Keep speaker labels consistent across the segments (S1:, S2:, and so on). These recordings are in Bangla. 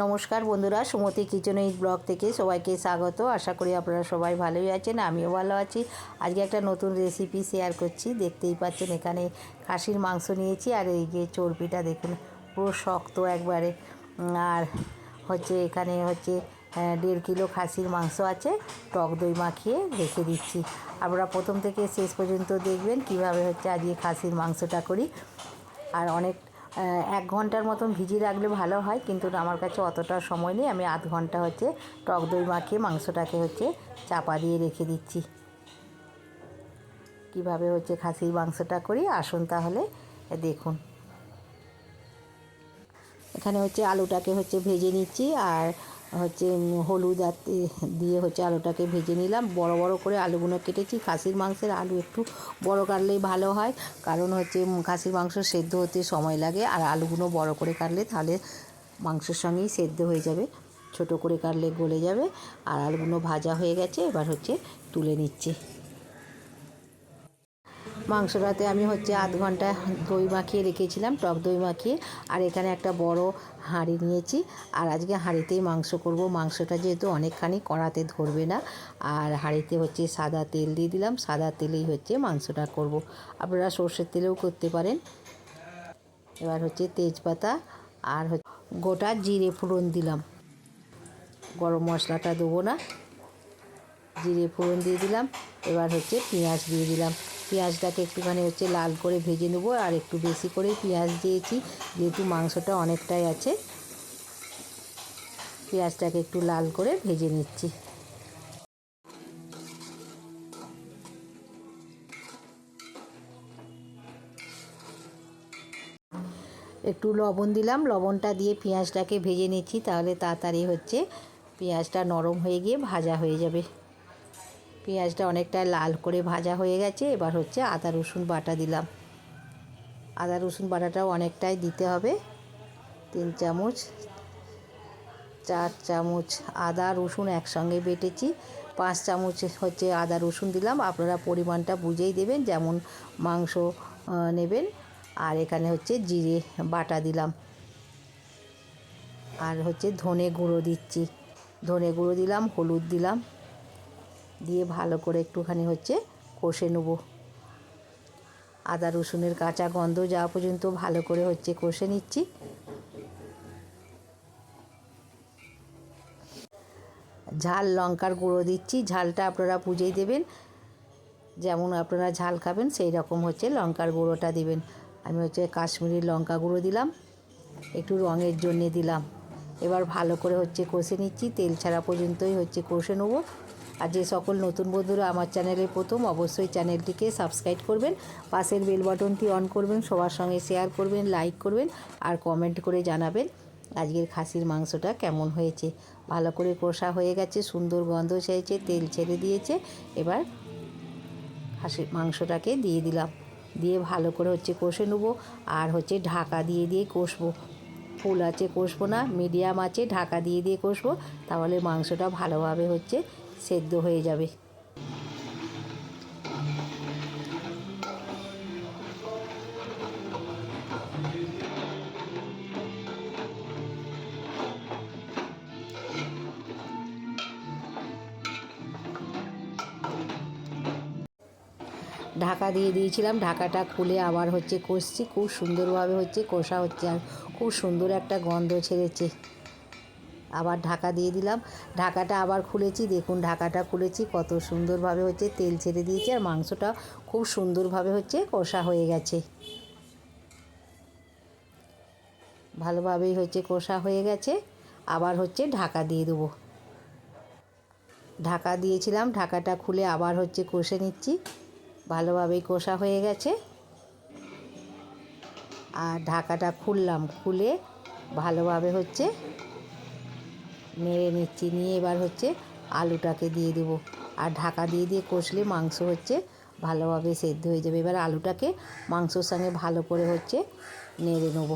S1: নমস্কার বন্ধুরা, সুমতি কিচেন এই ব্লগ থেকে সবাইকে স্বাগত। আশা করি আপনারা সবাই ভালোই আছেন, আমিও ভালো আছি। আজকে একটা নতুন রেসিপি শেয়ার করছি, দেখতেই পাচ্ছেন এখানে খাসির মাংস নিয়েছি আর এই যে চর্বিটা দেখুন, পুরো শক্ত একবারে। আর হচ্ছে এখানে হচ্ছে দেড় কিলো খাসির মাংস আছে, টক দই মাখিয়ে রেখে দিচ্ছি। আপনারা প্রথম থেকে শেষ পর্যন্ত দেখবেন কীভাবে হচ্ছে আজকে খাসির মাংসটা করি। আর অনেক এক ঘণ্টার মতন ভিজিয়ে রাখলে ভালো হয়, কিন্তু আমার কাছে অতটা সময় নেই। আমি আধ ঘণ্টা হচ্ছে টক দই মাখিয়ে মাংসটাকে হচ্ছে চাপা দিয়ে রেখে দিচ্ছি। কীভাবে হচ্ছে খাসির মাংসটা করি? আসুন তাহলে, দেখুন। এখানে হচ্ছে আলুটাকে হচ্ছে ভেজে নিচ্ছি, আর হচ্ছে হলুদ আর দিয়ে হচ্ছে আলুটাকে ভেজে নিলাম। বড় বড় করে আলুগুলো কেটেছি। খাসির মাংসের আলু একটু বড় কাটলেই ভালো হয়। কারণ হচ্ছে খাসির মাংস সেদ্ধ হতে সময় লাগে। আর আলুগুলো বড় করে কাটলে তাহলে মাংসের সঙ্গেই সেদ্ধ হয়ে যাবে। ছোট করে কাটলে গলে যাবে। আর আলুগুলো ভাজা হয়ে গেছে। এবার হচ্ছে তুলে নিচ্ছি। মাংসটাতে আমি হচ্ছে আধ ঘণ্টা দই মাখিয়ে রেখেছিলাম, টক দই মাখিয়ে। আর এখানে একটা বড় হাঁড়ি নিয়েছি। আর আজকে হাঁড়িতেই মাংস করব। মাংসটা যেহেতু অনেকখানি কড়াতে ধরবে না, আর হাঁড়িতে হচ্ছে সাদা তেল দিয়ে দিলাম। সাদা তেলেই হচ্ছে মাংসটা করব। আপনারা সর্ষের তেলেও করতে পারেন। এবার হচ্ছে তেজপাতা আর গোটা জিরে ফোড়ন দিলাম। গরম মশলাটা দেবো না। জিরে ফোড়ন দিয়ে দিলাম। এবার হচ্ছে পেঁয়াজ দিয়ে দিলাম। পেঁয়াজটাকে একটুখানি হচ্ছে লাল করে ভেজে নেব আর একটু বেশি করে পেঁয়াজ দিয়েছি। যেহেতু মাংসটা অনেকটাই আছে, পেঁয়াজটাকে একটু লাল করে ভেজে নিচ্ছি। একটু লবণ দিলাম। লবণটা দিয়ে পেঁয়াজটাকে ভেজে নিচ্ছি, তাহলে তাড়াতাড়ি হচ্ছে পেঁয়াজটা নরম হয়ে গিয়ে ভাজা হয়ে যাবে। পেঁয়াজটা অনেকটা লাল করে ভাজা হয়ে গেছে। এবার হচ্ছে আদা, রসুন বাটা দিলাম। আদা, রসুন বাটাটাও অনেকটাই দিতে হবে। তিন চামচ, চার চামচ আদা, রসুন একসঙ্গে বেটেছি। পাঁচ চামচ হচ্ছে আদা, রসুন দিলাম। আপনারা পরিমাণটা বুঝেই দেবেন, যেমন মাংস নেবেন। আর এখানে হচ্ছে জিরে বাটা দিলাম। আর হচ্ছে ধনে গুঁড়ো দিচ্ছি। ধনে গুঁড়ো দিলাম, হলুদ দিলাম। দিয়ে ভালো করে একটুখানি হচ্ছে কষে নেব। আদা, রসুনের কাঁচা গন্ধ যাওয়া পর্যন্ত ভালো করে হচ্ছে কষে নিচ্ছি। ঝাল, লঙ্কার গুঁড়ো দিচ্ছি। ঝালটা আপনারা বুঝেই দেবেন। যেমন আপনারা ঝাল খাবেন, সেই রকম হচ্ছে লঙ্কার গুঁড়োটা দিবেন। আমি হচ্ছে কাশ্মীরি লঙ্কা গুঁড়ো দিলাম, একটু রঙের জন্যে দিলাম। এবার ভালো করে হচ্ছে কষে নিচ্ছি। তেল ছাড়া পর্যন্তই হচ্ছে কষে নেব। আর যে সকল নতুন বন্ধুরা আমার চ্যানেলে প্রথম, অবশ্যই চ্যানেলটিকে সাবস্ক্রাইব করবেন, পাশের বেল বাটনটি অন করবেন, সবার সঙ্গে শেয়ার করবেন লাইক করবেন আর কমেন্ট করে জানাবেন আজকের খাসির মাংসটা কেমন হয়েছে। ভালো করে কষা হয়ে গেছে, সুন্দর গন্ধ ছেড়েছে তেল ছেড়ে দিয়েছে। এবার খাসির মাংসটাকে দিয়ে দিলাম। দিয়ে ভালো করে হচ্ছে কষে নেব আর হচ্ছে ঢাকা দিয়ে দিয়ে কষবো। ফুল আছে কষবো না মিডিয়াম আছে, ঢাকা দিয়ে দিয়ে কষবো। তাহলে মাংসটা ভালোভাবে হচ্ছে সেদ্ধ হয়ে যাবে। ঢাকা দিয়ে দিয়েছিলাম। ঢাকাটা খুলে আবার হচ্ছে কষছি। খুব সুন্দরভাবে হচ্ছে কষা হচ্ছে আর খুব সুন্দর একটা গন্ধ ছেড়েছে। আবার ঢাকা দিয়ে দিলাম। ঢাকাটা আবার খুলেছি। দেখুন ঢাকাটা খুলেছি, কত সুন্দরভাবে হচ্ছে তেল ছেড়ে দিয়েছে আর মাংসটা খুব সুন্দরভাবে হচ্ছে কষা হয়ে গেছে। ভালোভাবেই হচ্ছে কষা হয়ে গেছে। আবার হচ্ছে ঢাকা দিয়ে দেবো। ঢাকা দিয়েছিলাম, ঢাকাটা খুলে আবার হচ্ছে কষে নিচ্ছি। ভালোভাবেই কষা হয়ে গেছে। আর ঢাকাটা খুললাম, খুলে ভালোভাবে হচ্ছে নেড়ে নিচ্ছি। নিয়ে এবার হচ্ছে আলুটাকে দিয়ে দেব। আর ঢাকা দিয়ে দিয়ে কষলে মাংস হচ্ছে ভালোভাবে সেদ্ধ হয়ে যাবে। এবার আলুটাকে মাংসর সঙ্গে ভালো করে হচ্ছে নেড়ে নেব।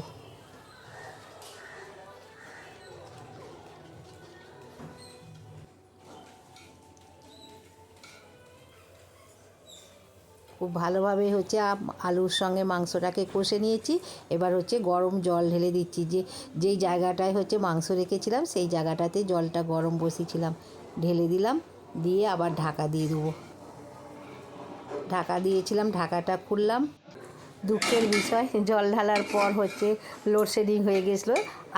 S1: খুব ভালোভাবে হচ্ছে আলুর সঙ্গে মাংসটাকে কষে নিয়েছি। এবার হচ্ছে গরম জল ঢেলে দিচ্ছি। যে, যেই জায়গাটায় হচ্ছে মাংস রেখেছিলাম, সেই জায়গাটাতে জলটা গরম বসিয়েছিলাম। ঢেলে দিলাম, দিয়ে আবার ঢাকা দিয়ে দেবো। ঢাকা দিয়েছিলাম, ঢাকাটা খুললাম। দুঃখের বিষয়। জল ঢালার পর হচ্ছে লোডশেডিং হয়ে গেছিল,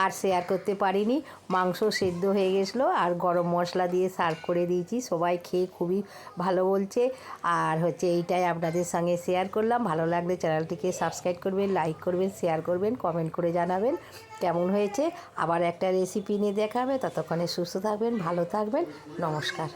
S1: আর শেয়ার করতে পারিনি। মাংস সেদ্ধ হয়ে গেছিল, আর গরম মশলা দিয়ে সার্ভ করে দিয়েছি। সবাই খেয়ে খুবই ভালো বলছে। আর হচ্ছে এইটাই আপনাদের সঙ্গে শেয়ার করলাম। ভালো লাগলে চ্যানেলটিকে সাবস্ক্রাইব করবেন লাইক করবেন শেয়ার করবেন কমেন্ট করে জানাবেন। কেমন হয়েছে? আবার একটা রেসিপি নিয়ে দেখাবে। ততক্ষণে সুস্থ থাকবেন, ভালো থাকবেন। নমস্কার।